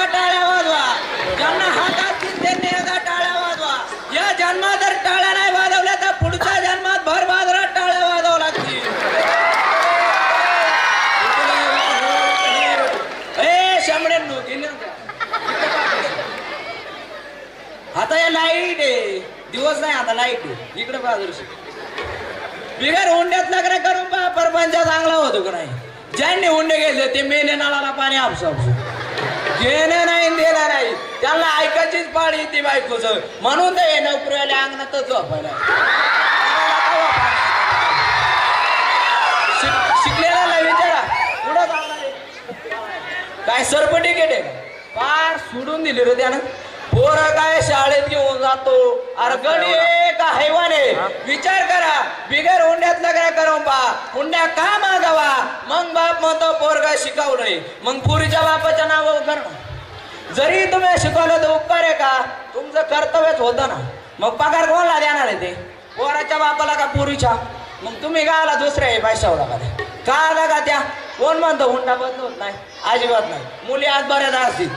एकदा टाळ्या वाजवा. ज्यांना हात असतील त्यांनी एकदा टाळ्या वाजवा. या जन्मात जर टाळ्या नाही वाजवल्या तर पुढच्या जन्मात भर बाजारात टाळ्या वाजवा लागतील. ए शामड्यांनो गेले आता. या लाइट आहे. दिवस नाही आता लाइट आहे. इकडे बाजूला बिगर हुंड्यात लग्न करून पहा परपंचा चांगला होतो का नाही? ज्यांनी हुंडे घेतले ते मेले नळाला पाणी आपसू आपसू. घेणं नाही देणं नाही. त्यांना ऐकायचीच पाळी ती बायकोच म्हणून ते नोकरीवाल्या अंगणातच झोपायला शिकलेला नाही विचारा. पुढं चालणार काय सरपटी केले पार सोडून दिली रे त्यानं. पोर काय शाळेत घेऊन जातो. अरे गडी का हैवाने विचार करा. बिगर हुंड्यात लग्न करून पा हुंड्या का मागावा? मग बाप म्हणतो पोरगा शिकवलंय मग पुरीच्या बापाच्या नावावर करणं जरी तुम्ही शिकवलं तर उपकार आहे का? तुमचं कर्तव्यच होतं ना. मग पगार कोणाला देणार आहे ते? पोराच्या बापाला का पुरीच्या? मग तुम्ही गाला दुसऱ्या पैशावर का ते? का आला का त्या? कोण म्हणतो हुंडा बंद होत नाही अजिबात नाही. मुली आज बऱ्याच असतील.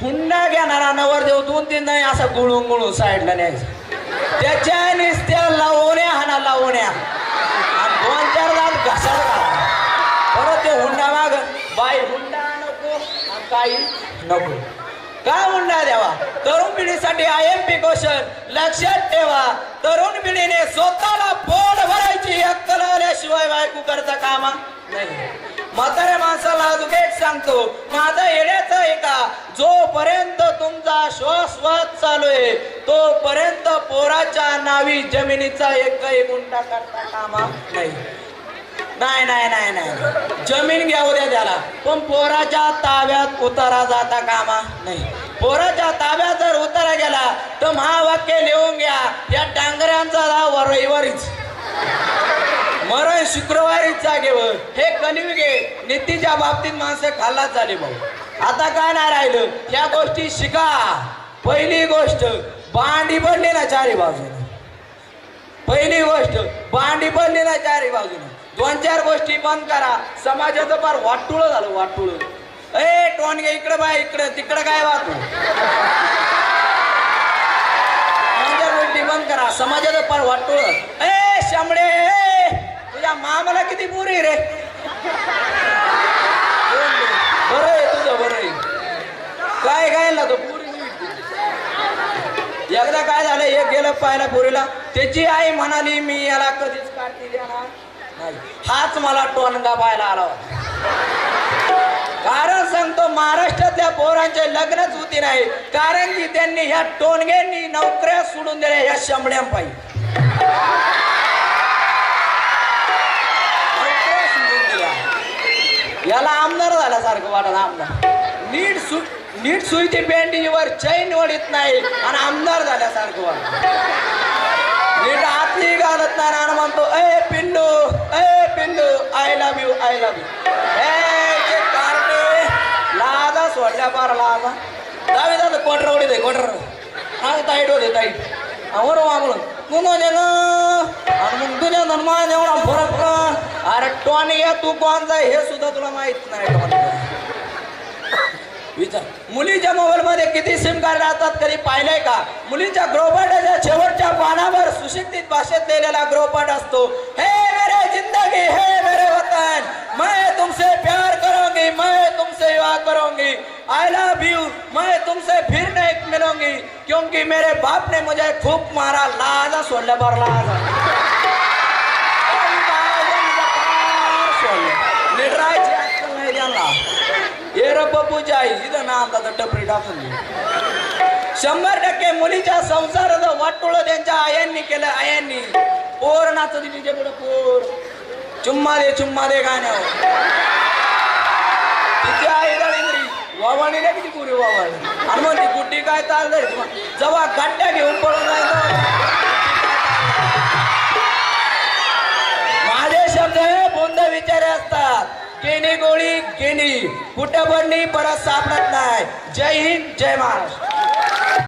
हुंडा घेणारा नवर देऊ दोन तीन नाही असं गुळून गुळून साईडला न्यायचं. त्याच्या निस्त्या लावण्या हाना लावण्या. आणि दोन चार दात घसाड घाला परत ते हुंडा माग. बाई हुंडा नको. काही नको. का हुंडा द्यावा? तरुण पिढीसाठी आय एम पी क्वेश्चन. लक्षात ठेवा तरुण पिढीने स्वतःला पोट भरायची अक्कल आल्याशिवाय बायकू करता कामा नाही. म्हाताऱ्या माणसाला अजून एक सांगतो माझं येण्याचं आहे का? जोपर्यंत तुमचा श्वासवाद चालू आहे तोपर्यंत पोराच्या नावी जमिनीचा एक एक गुंठा करता कामा नाही. नाही नाही नाही नाही. जमीन घेऊ द्या त्याला. पण पोराच्या ताब्यात उतारा जाता कामा नाही. पोराच्या ताब्यात जर उतारा गेला तर महावाक्य लिहून घ्या. या डांगऱ्यांचा राव रविवारीच मरण शुक्रवारीच जागेवर. हे कलियुगे नीतीच्या बाबतीत माणसं खाल्लाच झाले भाऊ. आता काय नाही राहिलं? या गोष्टी शिका. पहिली गोष्ट बांडी पडली ना चारी बाजूने. पहिली गोष्ट बांडी पडली ना चारी बाजूने. दोन चार गोष्टी बंद करा. समाजाचं फार वाटुळ झालं वाटुळ. ए टोनगे इकडे बाय इकडे तिकडे काय वाटू दोन चार गोष्टी बंद करा. समाजाचं फार वाटुळ. ए शामडे तुझ्या मामाला किती पुरी रे? बरं आहे तुझं बरं आहे. काय काय तो? पुरी एकदा काय झालं एक गेलं पाहिला पुरीला. त्याची आई म्हणाली मी याला कधीच काढती देणार हाच मला टोनगा पाहायला आला होता. कारण सांगतो महाराष्ट्रातल्या पोरांचे लग्नच होती नाही. कारण की त्यांनी ह्या टोनग्यांनी नोकऱ्या सोडून दिल्या ह्या शंभड्या नोकऱ्या याला आमदार झाल्यासारखं वाटत आमदार. नीट सु नीट सुईची पेंटिंगवर चैन वडीत नाही आणि आमदार झाल्यासारखं वाटत. नीट आतली घालत नाही आणि म्हणतो ए पिंडू ए Pindu I love you I love you ए कार्टे लादा सोडल्या पार लादा दावे दादा कोटर ओढी दे कोटर आणि ताईट होते ताईट वर वागलो कुणाने ना आणि मग तुझ्या मान एवढा फरक अरे टॉन या तू कोणचा हे सुद्धा तुला माहीत नाही विचार. मुलीच्या मोबाईलमध्ये किती सिम कार्ड राहतात कधी पाहिलंय का? मुलीच्या गृहपाठाच्या शेवटच्या पानावर सुशिक्षित भाषेत लिहिलेला ग्रोपट असतो. हे मेरे जिंदगी हे मेरे वतन. मैं तुमसे प्यार करूंगी मैं तुमसे विवाह करूंगी. आई लव यू मैं तुमसे फिर नहीं मिलूंगी. क्योंकि मेरे बाप ने मुझे खूब मारा लाजा सोडल्या बार लाजा. आई इथं ना आमचा टपरी टाकून शंभर टक्के मुलीच्या संसाराचं वाटोळ त्यांच्या आयांनी केलं आयांनी पोर नाचत तिच्या पुढे पोर चुम्मा दे चुम्मा दे गाण्यावर तिची आई दळिंद्री वावाणी नाही किती पुरी वावाणी आणि मग ती गुड्डी काय चालत जेव्हा गाड्या घेऊन पळून जायचं असतात गोळी केणी कुठं पडली परत सापडत नाही. जय हिंद जय महाराष्ट्र.